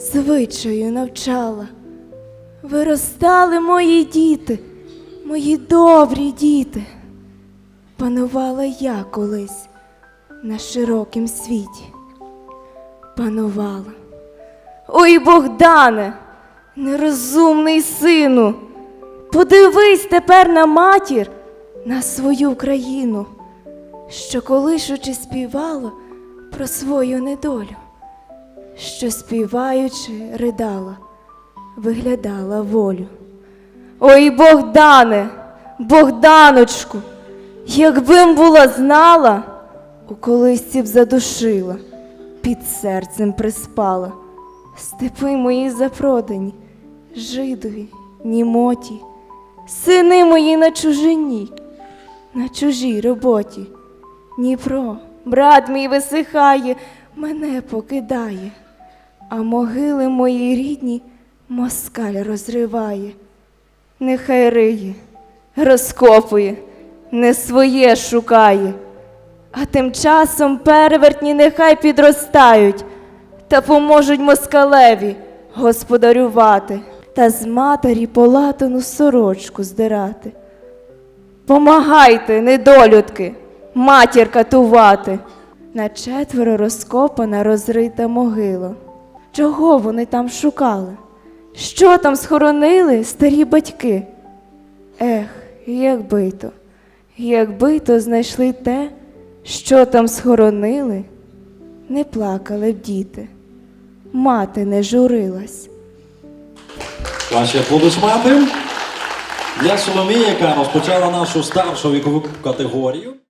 звичаю навчала. Виростали мої діти, мої добрі діти. Панувала я колись на широкім світі. Панувала. Ой, Богдане, нерозумний сину, подивись тепер на матір, на свою країну, що колишучи співала про свою недолю, що співаючи ридала, виглядала волю. Ой, Богдане, Богданочку, якби м була знала, у колисці б задушила, під серцем приспала. Степи мої запродані, жидові, німоті, сини мої на чужині, на чужій роботі. Дніпро, брат мій висихає, мене покидає, а могили мої рідні москаль розриває. Нехай риє, розкопує, не своє шукає. А тим часом перевертні нехай підростають та поможуть москалеві господарювати та з матері полатану сорочку здирати. Помагайте, недолюдки, матір катувати. На четверо розкопана розрита могила. Чого вони там шукали? Що там схоронили старі батьки? Ех, якби то, якби то знайшли те, що там схоронили, не плакали б діти, мати не журилась. Ваші аплодисменти. Для Соломії, яка розпочала нашу старшу вікову категорію.